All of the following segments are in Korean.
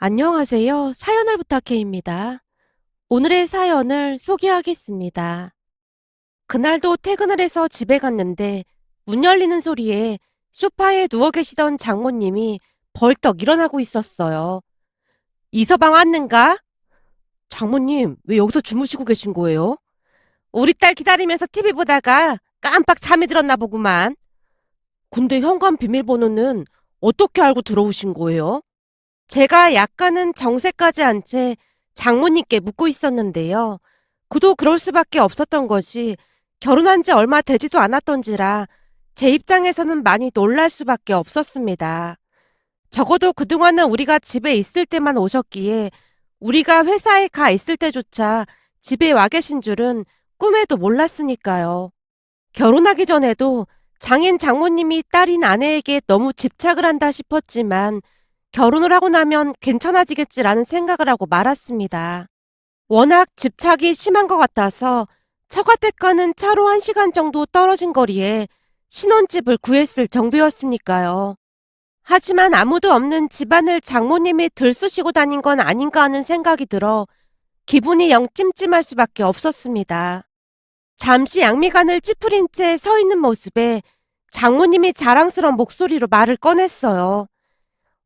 안녕하세요. 사연을 부탁해입니다. 오늘의 사연을 소개하겠습니다. 그날도 퇴근을 해서 집에 갔는데 문 열리는 소리에 소파에 누워 계시던 장모님이 벌떡 일어나고 있었어요. 이서방 왔는가? 장모님, 왜 여기서 주무시고 계신 거예요? 우리 딸 기다리면서 TV 보다가 깜빡 잠이 들었나 보구만. 근데 현관 비밀번호는 어떻게 알고 들어오신 거예요? 제가 약간은 정색까지 한채 장모님께 묻고 있었는데요. 그도 그럴 수밖에 없었던 것이 결혼한 지 얼마 되지도 않았던지라 제 입장에서는 많이 놀랄 수밖에 없었습니다. 적어도 그동안은 우리가 집에 있을 때만 오셨기에 우리가 회사에 가 있을 때조차 집에 와 계신 줄은 꿈에도 몰랐으니까요. 결혼하기 전에도 장인 장모님이 딸인 아내에게 너무 집착을 한다 싶었지만 결혼을 하고 나면 괜찮아지겠지라는 생각을 하고 말았습니다. 워낙 집착이 심한 것 같아서 처가댁과는 차로 한 시간 정도 떨어진 거리에 신혼집을 구했을 정도였으니까요. 하지만 아무도 없는 집안을 장모님이 들쑤시고 다닌 건 아닌가 하는 생각이 들어 기분이 영 찜찜할 수밖에 없었습니다. 잠시 양미간을 찌푸린 채 서 있는 모습에 장모님이 자랑스러운 목소리로 말을 꺼냈어요.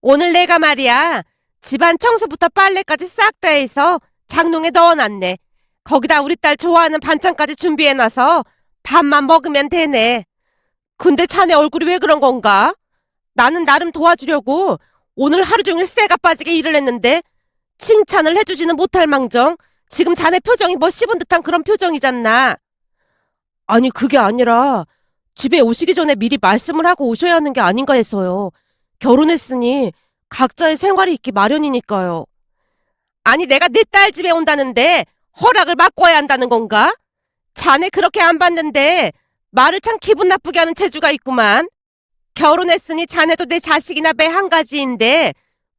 오늘 내가 말이야. 집안 청소부터 빨래까지 싹 다 해서 장롱에 넣어놨네. 거기다 우리 딸 좋아하는 반찬까지 준비해놔서 밥만 먹으면 되네. 근데 자네 얼굴이 왜 그런 건가? 나는 나름 도와주려고 오늘 하루 종일 쇠가 빠지게 일을 했는데 칭찬을 해주지는 못할 망정 지금 자네 표정이 뭐 씹은 듯한 그런 표정이잖나. 아니 그게 아니라 집에 오시기 전에 미리 말씀을 하고 오셔야 하는 게 아닌가 해서요. 결혼했으니 각자의 생활이 있기 마련이니까요. 아니, 내가 내 딸 집에 온다는데 허락을 와야 한다는 건가? 자네 그렇게 안 받는데 말을 참 기분 나쁘게 하는 재주가 있구만. 결혼했으니 자네도 내 자식이나 매 한 가지인데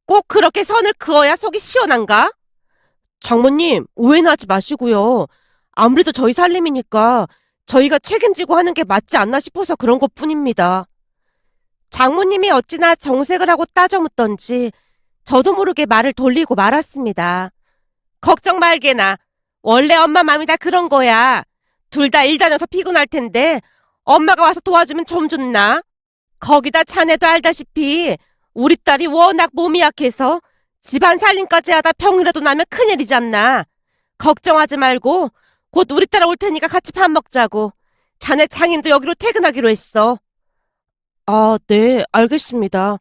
꼭 그렇게 선을 그어야 속이 시원한가? 장모님, 오해는 하지 마시고요. 아무래도 저희 살림이니까 저희가 책임지고 하는 게 맞지 않나 싶어서 그런 것 뿐입니다. 장모님이 어찌나 정색을 하고 따져 묻던지 저도 모르게 말을 돌리고 말았습니다. 걱정 말게나. 원래 엄마 맘이 다 그런 거야. 둘 다 일 다녀서 피곤할 텐데 엄마가 와서 도와주면 좀 좋나? 거기다 자네도 알다시피 우리 딸이 워낙 몸이 약해서 집안 살림까지 하다 병이라도 나면 큰일이잖나. 걱정하지 말고 곧 우리 딸 올 테니까 같이 밥 먹자고. 자네 장인도 여기로 퇴근하기로 했어. 아, 네, 알겠습니다.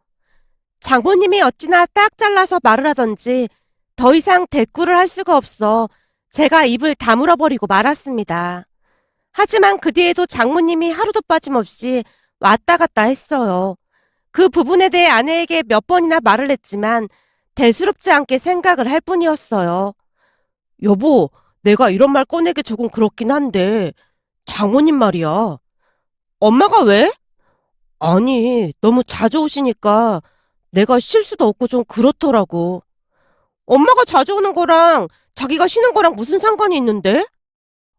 장모님이 어찌나 딱 잘라서 말을 하던지 더 이상 대꾸를 할 수가 없어 제가 입을 다물어 버리고 말았습니다. 하지만 그 뒤에도 장모님이 하루도 빠짐없이 왔다 갔다 했어요. 그 부분에 대해 아내에게 몇 번이나 말을 했지만 대수롭지 않게 생각을 할 뿐이었어요. 여보, 내가 이런 말 꺼내기 조금 그렇긴 한데 장모님 말이야. 엄마가 왜? 아니, 너무 자주 오시니까 내가 쉴 수도 없고 좀 그렇더라고. 엄마가 자주 오는 거랑 자기가 쉬는 거랑 무슨 상관이 있는데?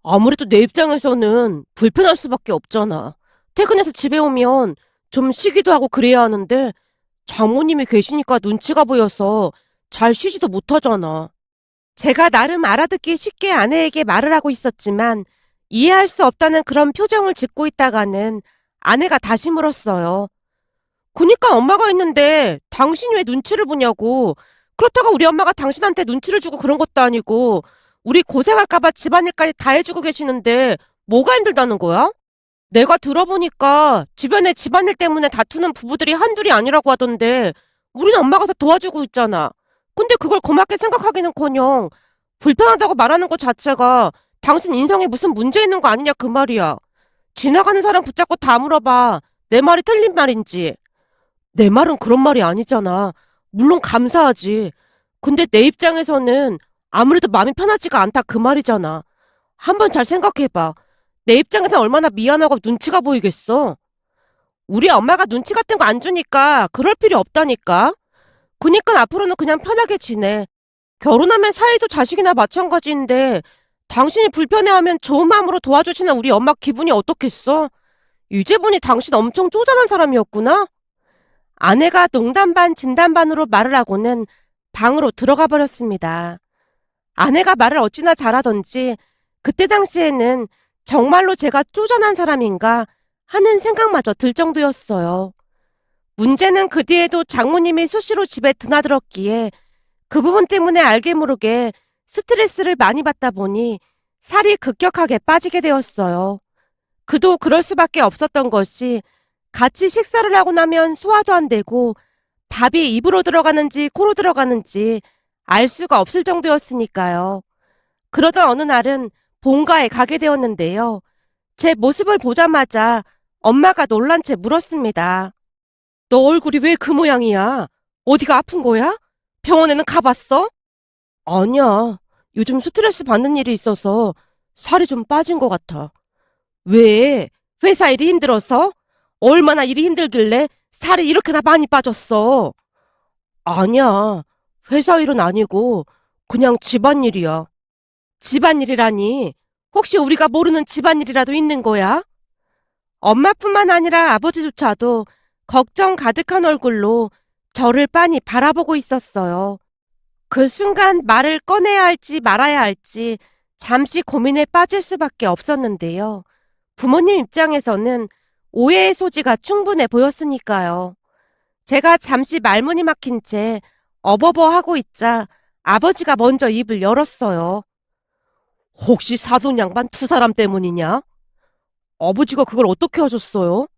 아무래도 내 입장에서는 불편할 수밖에 없잖아. 퇴근해서 집에 오면 좀 쉬기도 하고 그래야 하는데 장모님이 계시니까 눈치가 보여서 잘 쉬지도 못하잖아. 제가 나름 알아듣기 쉽게 아내에게 말을 하고 있었지만 이해할 수 없다는 그런 표정을 짓고 있다가는 아내가 다시 물었어요. 그니까 엄마가 있는데 당신이 왜 눈치를 보냐고. 그렇다고 우리 엄마가 당신한테 눈치를 주고 그런 것도 아니고 우리 고생할까봐 집안일까지 다 해주고 계시는데 뭐가 힘들다는 거야? 내가 들어보니까 주변에 집안일 때문에 다투는 부부들이 한둘이 아니라고 하던데 우리는 엄마가 다 도와주고 있잖아. 근데 그걸 고맙게 생각하기는커녕 불편하다고 말하는 것 자체가 당신 인성에 무슨 문제 있는 거 아니냐 그 말이야. 지나가는 사람 붙잡고 다 물어봐. 내 말이 틀린 말인지. 내 말은 그런 말이 아니잖아. 물론 감사하지. 근데 내 입장에서는 아무래도 마음이 편하지가 않다 그 말이잖아. 한번 잘 생각해봐. 내 입장에서 얼마나 미안하고 눈치가 보이겠어. 우리 엄마가 눈치 같은 거 안 주니까 그럴 필요 없다니까. 그니까 앞으로는 그냥 편하게 지내. 결혼하면 사이도 자식이나 마찬가지인데 당신이 불편해하면 좋은 마음으로 도와주시는 우리 엄마 기분이 어떻겠어? 보니 당신 엄청 쪼잔한 사람이었구나? 아내가 농담 반 진담 반으로 말을 하고는 방으로 들어가 버렸습니다. 아내가 말을 어찌나 잘하던지 그때 당시에는 정말로 제가 쪼잔한 사람인가 하는 생각마저 들 정도였어요. 문제는 그 뒤에도 장모님이 수시로 집에 드나들었기에 그 부분 때문에 알게 모르게 스트레스를 많이 받다 보니 살이 급격하게 빠지게 되었어요. 그도 그럴 수밖에 없었던 것이 같이 식사를 하고 나면 소화도 안 되고 밥이 입으로 들어가는지 코로 들어가는지 알 수가 없을 정도였으니까요. 그러던 어느 날은 본가에 가게 되었는데요. 제 모습을 보자마자 엄마가 놀란 채 물었습니다. 너 얼굴이 왜 그 모양이야? 어디가 아픈 거야? 병원에는 가봤어? 아니야. 요즘 스트레스 받는 일이 있어서 살이 좀 빠진 것 같아. 왜? 회사 일이 힘들어서? 얼마나 일이 힘들길래 살이 이렇게나 많이 빠졌어? 아니야. 회사 일은 아니고 그냥 집안일이야. 집안일이라니? 혹시 우리가 모르는 집안일이라도 있는 거야? 엄마뿐만 아니라 아버지조차도 걱정 가득한 얼굴로 저를 빤히 바라보고 있었어요. 그 순간 말을 꺼내야 할지 말아야 할지 잠시 고민에 빠질 수밖에 없었는데요. 부모님 입장에서는 오해의 소지가 충분해 보였으니까요. 제가 잠시 말문이 막힌 채 어버버 하고 있자 아버지가 먼저 입을 열었어요. 혹시 사돈 양반 두 사람 때문이냐? 아버지가 그걸 어떻게 하셨어요?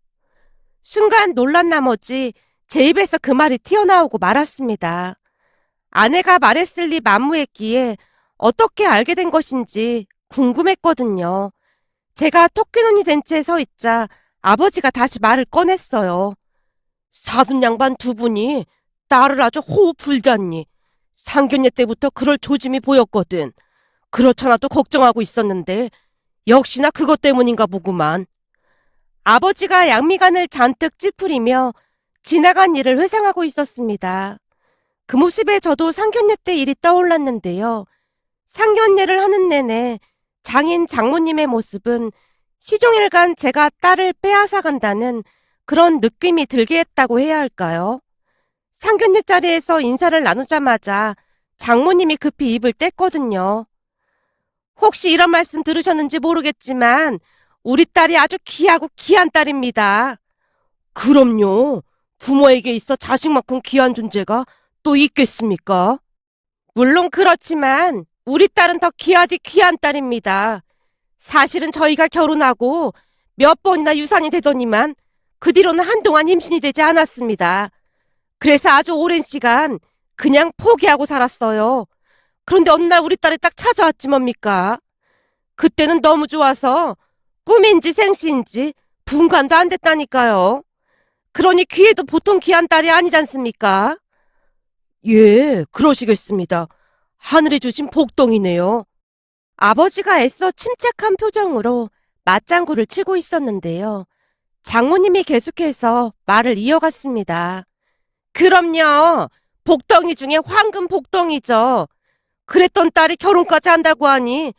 순간 놀란 나머지 제 입에서 그 말이 튀어나오고 말았습니다. 아내가 말했을 리 만무했기에 어떻게 알게 된 것인지 궁금했거든요. 제가 토끼눈이 된 채 서 있자 아버지가 다시 말을 꺼냈어요. 사돈 양반 두 분이 딸을 아주 호흡 불잖니. 상견례 때부터 그럴 조짐이 보였거든. 그렇잖아도 걱정하고 있었는데 역시나 그것 때문인가 보구만. 아버지가 양미간을 잔뜩 찌푸리며 지나간 일을 회상하고 있었습니다. 그 모습에 저도 상견례 때 일이 떠올랐는데요. 상견례를 하는 내내 장인 장모님의 모습은 시종일관 제가 딸을 빼앗아 간다는 그런 느낌이 들게 했다고 해야 할까요? 상견례 자리에서 인사를 나누자마자 장모님이 급히 입을 뗐거든요. 혹시 이런 말씀 들으셨는지 모르겠지만 우리 딸이 아주 귀하고 귀한 딸입니다. 그럼요. 부모에게 있어 자식만큼 귀한 존재가 또 있겠습니까? 물론 그렇지만 우리 딸은 더 귀하디 귀한 딸입니다. 사실은 저희가 결혼하고 몇 번이나 유산이 되더니만 그 뒤로는 한동안 임신이 되지 않았습니다. 그래서 아주 오랜 시간 그냥 포기하고 살았어요. 그런데 어느 날 우리 딸이 딱 찾아왔지 뭡니까? 그때는 너무 좋아서 꿈인지 생시인지 분간도 안 됐다니까요. 그러니 귀에도 보통 귀한 딸이 아니지 않습니까? 예, 그러시겠습니다. 하늘이 주신 복덩이네요. 아버지가 애써 침착한 표정으로 맞장구를 치고 있었는데요. 장모님이 계속해서 말을 이어갔습니다. 그럼요. 복덩이 중에 황금 복덩이죠. 그랬던 딸이 결혼까지 한다고 하니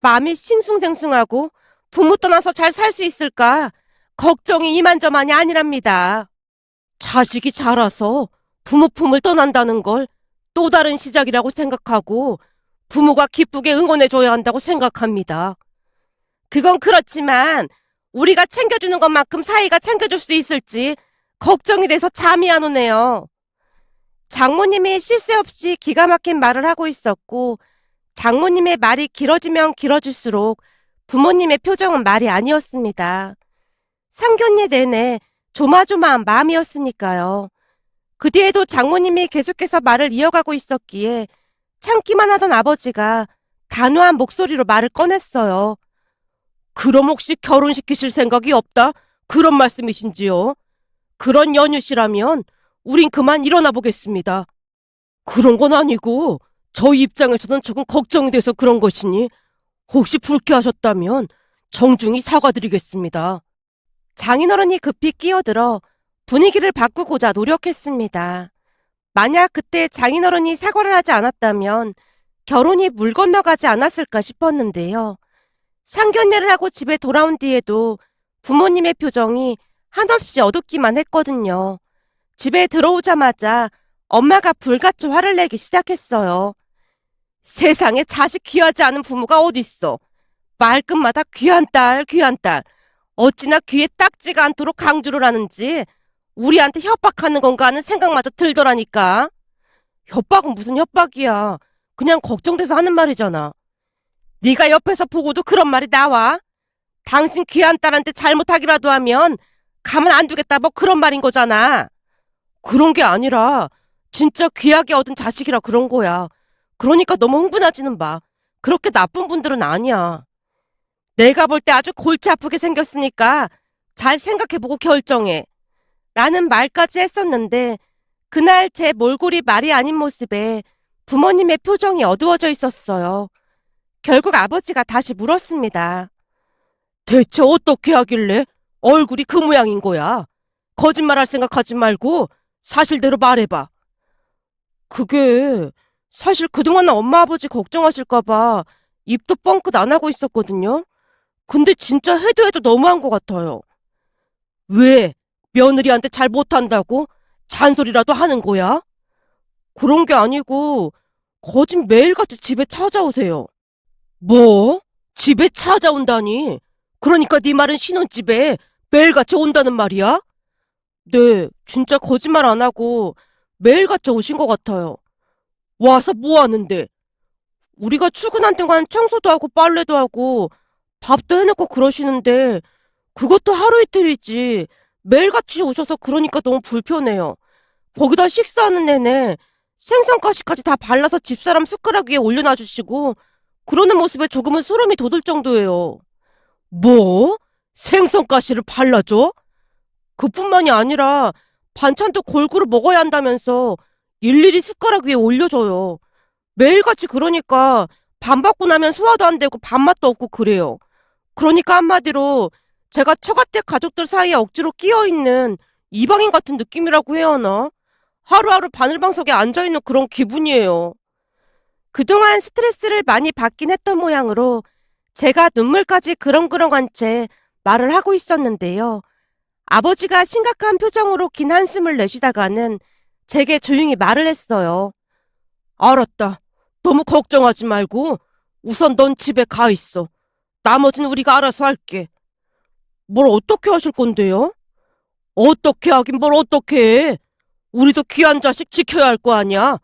마음이 싱숭생숭하고 부모 떠나서 잘 살 수 있을까 걱정이 이만저만이 아니랍니다. 자식이 자라서 부모 품을 떠난다는 걸 또 다른 시작이라고 생각하고 부모가 기쁘게 응원해줘야 한다고 생각합니다. 그건 그렇지만 우리가 챙겨주는 것만큼 사이가 챙겨줄 수 있을지 걱정이 돼서 잠이 안 오네요. 장모님이 쉴 새 없이 기가 막힌 말을 하고 있었고 장모님의 말이 길어지면 길어질수록 부모님의 표정은 말이 아니었습니다. 상견례 내내 조마조마한 마음이었으니까요. 그 뒤에도 장모님이 계속해서 말을 이어가고 있었기에 참기만 하던 아버지가 단호한 목소리로 말을 꺼냈어요. 그럼 혹시 결혼시키실 생각이 없다? 그런 말씀이신지요? 그런 연유시라면 우린 그만 일어나 보겠습니다. 그런 건 아니고 저희 입장에서는 조금 걱정이 돼서 그런 것이니 혹시 불쾌하셨다면 정중히 사과드리겠습니다. 장인어른이 급히 끼어들어 분위기를 바꾸고자 노력했습니다. 만약 그때 장인어른이 사과를 하지 않았다면 결혼이 물 건너가지 않았을까 싶었는데요. 상견례를 하고 집에 돌아온 뒤에도 부모님의 표정이 한없이 어둡기만 했거든요. 집에 들어오자마자 엄마가 불같이 화를 내기 시작했어요. 세상에 자식 귀하지 않은 부모가 어딨어. 말끝마다 귀한 딸, 귀한 딸. 어찌나 귀에 딱지가 않도록 강조를 하는지 우리한테 협박하는 건가 하는 생각마저 들더라니까. 협박은 무슨 협박이야. 그냥 걱정돼서 하는 말이잖아. 네가 옆에서 보고도 그런 말이 나와. 당신 귀한 딸한테 잘못하기라도 하면 가만 안 두겠다 뭐 그런 말인 거잖아. 그런 게 아니라 진짜 귀하게 얻은 자식이라 그런 거야. 그러니까 너무 흥분하지는 마. 그렇게 나쁜 분들은 아니야. 내가 볼 때 아주 골치 아프게 생겼으니까 잘 생각해보고 결정해. 라는 말까지 했었는데 그날 제 몰골이 말이 아닌 모습에 부모님의 표정이 어두워져 있었어요. 결국 아버지가 다시 물었습니다. 대체 어떻게 하길래 얼굴이 그 모양인 거야? 거짓말할 생각하지 말고 사실대로 말해봐. 그게 사실 그동안 엄마 아버지 걱정하실까봐 입도 뻥끗 안 하고 있었거든요. 근데 진짜 해도 해도 너무한 것 같아요. 왜 며느리한테 잘 못한다고 잔소리라도 하는 거야? 그런 게 아니고 거짓 매일같이 집에 찾아오세요. 뭐? 집에 찾아온다니? 그러니까 네 말은 신혼집에 매일같이 온다는 말이야? 네, 진짜 거짓말 안 하고 매일같이 오신 것 같아요. 와서 뭐 하는데? 우리가 출근한 동안 청소도 하고 빨래도 하고 밥도 해놓고 그러시는데 그것도 하루 이틀이지 매일같이 오셔서 그러니까 너무 불편해요. 거기다 식사하는 내내 생선가시까지 다 발라서 집사람 숟가락 위에 올려놔 주시고 그러는 모습에 조금은 소름이 돋을 정도예요. 뭐? 생선가시를 발라줘? 그뿐만이 아니라 반찬도 골고루 먹어야 한다면서 일일이 숟가락 위에 올려줘요. 매일같이 그러니까 밥 먹고 나면 소화도 안 되고 밥맛도 없고 그래요. 그러니까 한마디로 제가 처가댁 가족들 사이에 억지로 끼어있는 이방인 같은 느낌이라고 해야 하나? 하루하루 바늘방석에 앉아있는 그런 기분이에요. 그동안 스트레스를 많이 받긴 했던 모양으로 제가 눈물까지 그렁그렁한 채 말을 하고 있었는데요. 아버지가 심각한 표정으로 긴 한숨을 내쉬다가는 제게 조용히 말을 했어요. 알았다. 너무 걱정하지 말고 우선 넌 집에 가 있어. 나머지는 우리가 알아서 할게. 뭘 어떻게 하실 건데요? 어떻게 하긴 뭘 어떻게 해. 우리도 귀한 자식 지켜야 할 거 아니야.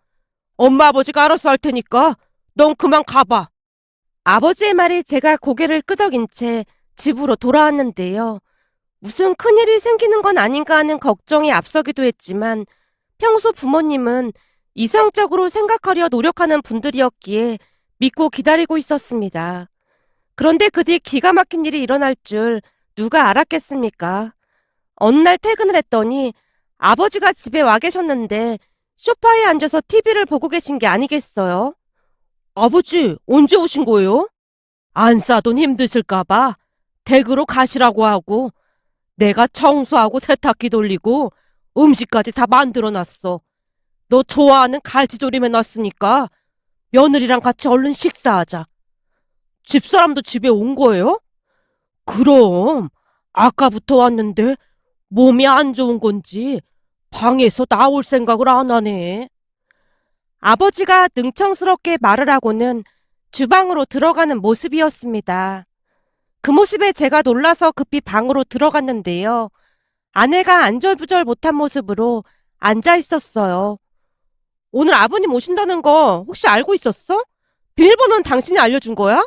엄마 아버지가 알아서 할 테니까 넌 그만 가봐. 아버지의 말에 제가 고개를 끄덕인 채 집으로 돌아왔는데요. 무슨 큰일이 생기는 건 아닌가 하는 걱정이 앞서기도 했지만 평소 부모님은 이성적으로 생각하려 노력하는 분들이었기에 믿고 기다리고 있었습니다. 그런데 그 뒤 기가 막힌 일이 일어날 줄 누가 알았겠습니까? 어느 날 퇴근을 했더니 아버지가 집에 와 계셨는데 소파에 앉아서 TV를 보고 계신 게 아니겠어요? 아버지, 언제 오신 거예요? 안 싸돈 힘드실까봐 댁으로 가시라고 하고 내가 청소하고 세탁기 돌리고 음식까지 다 만들어 놨어. 너 좋아하는 갈치조림 해놨으니까 며느리랑 같이 얼른 식사하자. 집사람도 집에 온 거예요? 그럼 아까부터 왔는데 몸이 안 좋은 건지 방에서 나올 생각을 안 하네. 아버지가 능청스럽게 말을 하고는 주방으로 들어가는 모습이었습니다. 그 모습에 제가 놀라서 급히 방으로 들어갔는데요. 아내가 안절부절 못한 모습으로 앉아 있었어요. 오늘 아버님 오신다는 거 혹시 알고 있었어? 비밀번호는 당신이 알려준 거야?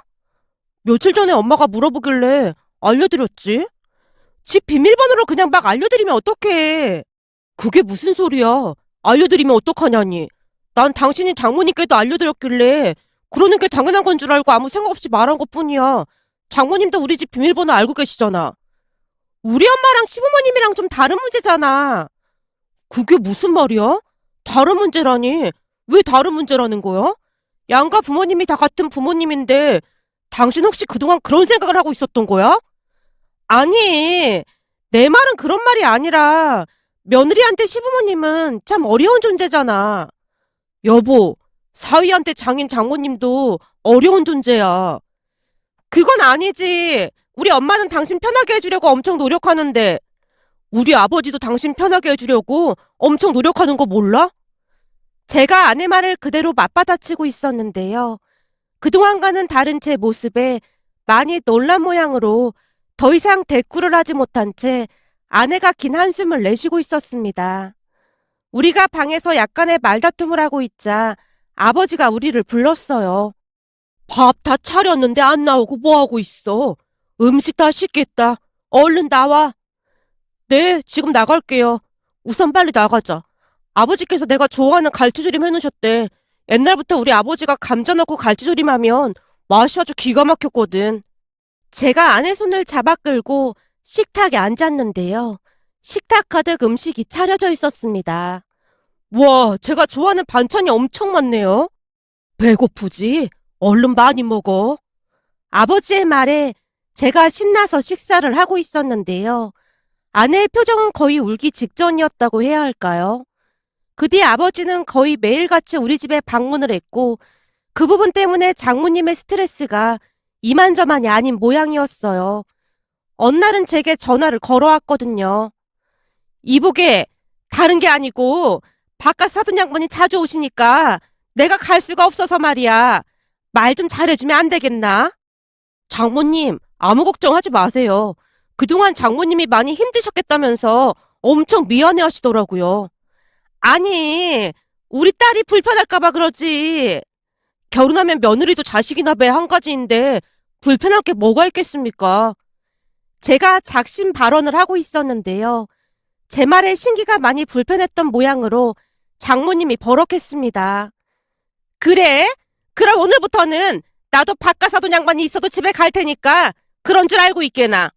며칠 전에 엄마가 물어보길래 알려드렸지. 집 비밀번호를 그냥 막 알려드리면 어떡해. 그게 무슨 소리야. 알려드리면 어떡하냐니. 난 당신이 장모님께도 알려드렸길래 그러는 게 당연한 건 줄 알고 아무 생각 없이 말한 것 뿐이야. 장모님도 우리 집 비밀번호 알고 계시잖아. 우리 엄마랑 시부모님이랑 좀 다른 문제잖아. 그게 무슨 말이야? 다른 문제라니? 왜 다른 문제라는 거야? 양가 부모님이 다 같은 부모님인데 당신 혹시 그동안 그런 생각을 하고 있었던 거야? 아니, 내 말은 그런 말이 아니라 며느리한테 시부모님은 참 어려운 존재잖아. 여보, 사위한테 장인 장모님도 어려운 존재야. 그건 아니지. 우리 엄마는 당신 편하게 해주려고 엄청 노력하는데 우리 아버지도 당신 편하게 해주려고 엄청 노력하는 거 몰라? 제가 아내 말을 그대로 맞받아치고 있었는데요. 그동안과는 다른 제 모습에 많이 놀란 모양으로 더 이상 대꾸를 하지 못한 채 아내가 긴 한숨을 내쉬고 있었습니다. 우리가 방에서 약간의 말다툼을 하고 있자 아버지가 우리를 불렀어요. 밥 다 차렸는데 안 나오고 뭐 하고 있어? 음식 다 식겠다. 얼른 나와. 네, 지금 나갈게요. 우선 빨리 나가자. 아버지께서 내가 좋아하는 갈치조림 해놓으셨대. 옛날부터 우리 아버지가 감자 넣고 갈치조림 하면 맛이 아주 기가 막혔거든. 제가 아내 손을 잡아 끌고 식탁에 앉았는데요. 식탁 가득 음식이 차려져 있었습니다. 와, 제가 좋아하는 반찬이 엄청 많네요. 배고프지? 얼른 많이 먹어. 아버지의 말에 제가 신나서 식사를 하고 있었는데요. 아내의 표정은 거의 울기 직전이었다고 해야 할까요? 그 뒤 아버지는 거의 매일같이 우리 집에 방문을 했고, 그 부분 때문에 장모님의 스트레스가 이만저만이 아닌 모양이었어요. 어느 날은 제게 전화를 걸어왔거든요. 이보게, 다른 게 아니고, 바깥 사돈 양반이 자주 오시니까 내가 갈 수가 없어서 말이야. 말 좀 잘해주면 안 되겠나? 장모님, 아무 걱정하지 마세요. 그동안 장모님이 많이 힘드셨겠다면서 엄청 미안해 하시더라고요. 아니, 우리 딸이 불편할까봐 그러지. 결혼하면 며느리도 자식이나 배한 가지인데 불편할 게 뭐가 있겠습니까? 제가 작심 발언을 하고 있었는데요. 제 말에 신기가 많이 불편했던 모양으로 장모님이 버럭했습니다. 그래? 그럼 오늘부터는 나도 바깥사돈 양반이 있어도 집에 갈 테니까 그런 줄 알고 있게나.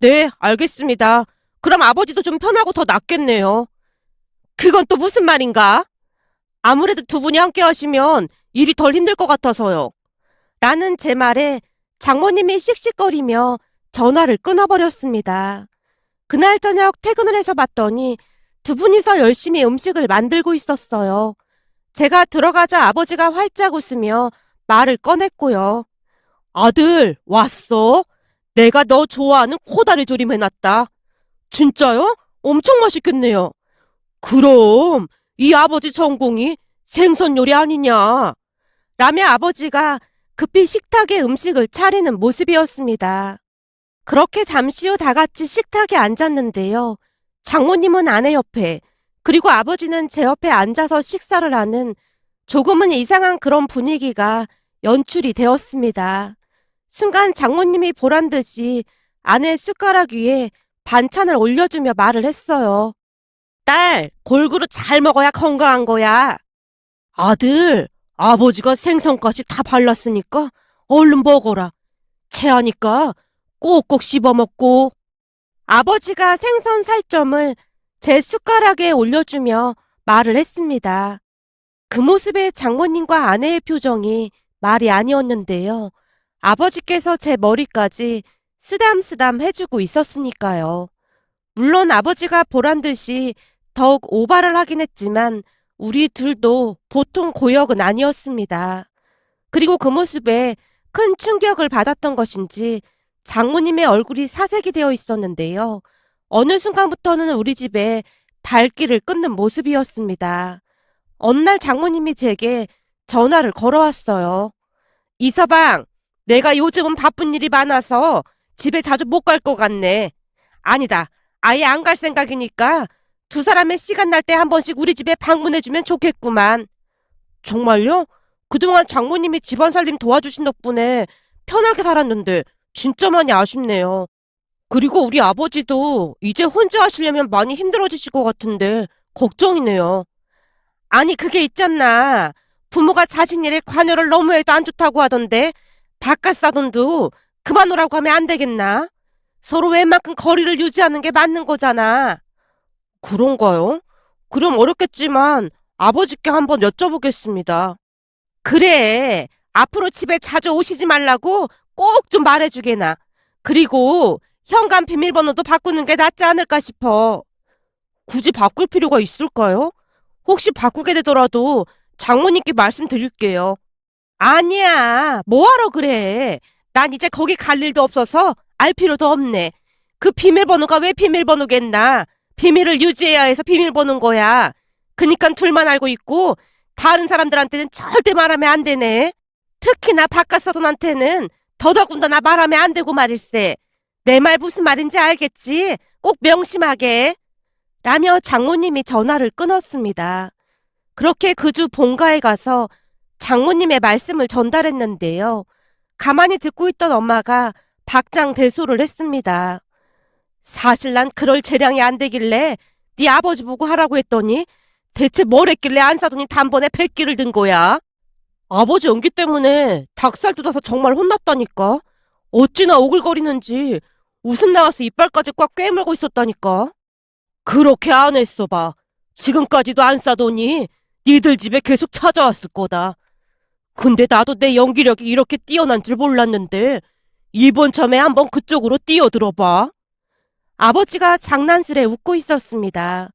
네, 알겠습니다. 그럼 아버지도 좀 편하고 더 낫겠네요. 그건 또 무슨 말인가? 아무래도 두 분이 함께 하시면 일이 덜 힘들 것 같아서요. 라는 제 말에 장모님이 씩씩거리며 전화를 끊어버렸습니다. 그날 저녁 퇴근을 해서 봤더니 두 분이서 열심히 음식을 만들고 있었어요. 제가 들어가자 아버지가 활짝 웃으며 말을 꺼냈고요. 아들, 왔어? 내가 너 좋아하는 코다리 조림 해놨다. 진짜요? 엄청 맛있겠네요. 그럼, 이 아버지 전공이 생선 요리 아니냐? 라며 아버지가 급히 식탁에 음식을 차리는 모습이었습니다. 그렇게 잠시 후 다 같이 식탁에 앉았는데요. 장모님은 아내 옆에, 그리고 아버지는 제 옆에 앉아서 식사를 하는 조금은 이상한 그런 분위기가 연출이 되었습니다. 순간 장모님이 보란 듯이 아내 숟가락 위에 반찬을 올려주며 말을 했어요. 딸, 골고루 잘 먹어야 건강한 거야. 아들, 아버지가 생선까지 다 발랐으니까 얼른 먹어라. 체하니까 꼭꼭 씹어 먹고. 아버지가 생선 살점을 제 숟가락에 올려주며 말을 했습니다. 그 모습에 장모님과 아내의 표정이 말이 아니었는데요. 아버지께서 제 머리까지 쓰담쓰담 해주고 있었으니까요. 물론 아버지가 보란 듯이 더욱 오바를 하긴 했지만 우리 둘도 보통 고역은 아니었습니다. 그리고 그 모습에 큰 충격을 받았던 것인지 장모님의 얼굴이 사색이 되어 있었는데요. 어느 순간부터는 우리 집에 발길을 끊는 모습이었습니다. 어느 날 장모님이 제게 전화를 걸어왔어요. 이서방, 내가 요즘은 바쁜 일이 많아서 집에 자주 못 갈 것 같네. 아니다. 아예 안 갈 생각이니까 두 사람의 시간 날 때 한 번씩 우리 집에 방문해주면 좋겠구만. 정말요? 그동안 장모님이 집안 살림 도와주신 덕분에 편하게 살았는데 진짜 많이 아쉽네요. 그리고 우리 아버지도 이제 혼자 하시려면 많이 힘들어지실 것 같은데 걱정이네요. 아니 그게 있잖아. 부모가 자신 일에 관여를 너무 해도 안 좋다고 하던데 바깥 사돈도 그만 오라고 하면 안 되겠나? 서로 웬만큼 거리를 유지하는 게 맞는 거잖아. 그런가요? 그럼 어렵겠지만 아버지께 한번 여쭤보겠습니다. 그래. 앞으로 집에 자주 오시지 말라고 꼭 좀 말해주게나. 그리고 현관 비밀번호도 바꾸는 게 낫지 않을까 싶어. 굳이 바꿀 필요가 있을까요? 혹시 바꾸게 되더라도 장모님께 말씀드릴게요. 아니야. 뭐하러 그래. 난 이제 거기 갈 일도 없어서 알 필요도 없네. 그 비밀번호가 왜 비밀번호겠나? 비밀을 유지해야 해서 비밀번호인 거야. 그니까 둘만 알고 있고 다른 사람들한테는 절대 말하면 안 되네. 특히나 바깥 사돈한테는 더더군다나 말하면 안 되고 말일세. 내 말 무슨 말인지 알겠지? 꼭 명심하게. 라며 장모님이 전화를 끊었습니다. 그렇게 그 주 본가에 가서 장모님의 말씀을 전달했는데요. 가만히 듣고 있던 엄마가 박장 대소를 했습니다. 사실 난 그럴 재량이 안 되길래 네 아버지 보고 하라고 했더니 대체 뭘 했길래 안 사더니 단번에 백기를 든 거야? 아버지 연기 때문에 닭살 돋아서 정말 혼났다니까. 어찌나 오글거리는지 웃음 나와서 이빨까지 꽉 꿰물고 있었다니까. 그렇게 안 했어 봐. 지금까지도 안 싸더니 니들 집에 계속 찾아왔을 거다. 근데 나도 내 연기력이 이렇게 뛰어난 줄 몰랐는데 이번 참에 한번 그쪽으로 뛰어들어 봐. 아버지가 장난스레 웃고 있었습니다.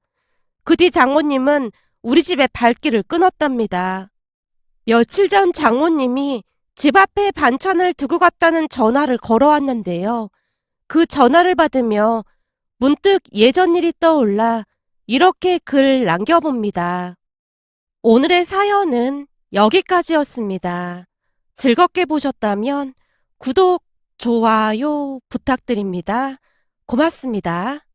그 뒤 장모님은 우리 집에 발길을 끊었답니다. 며칠 전 장모님이 집 앞에 반찬을 두고 갔다는 전화를 걸어왔는데요. 그 전화를 받으며 문득 예전 일이 떠올라 이렇게 글 남겨봅니다. 오늘의 사연은 여기까지였습니다. 즐겁게 보셨다면 구독, 좋아요 부탁드립니다. 고맙습니다.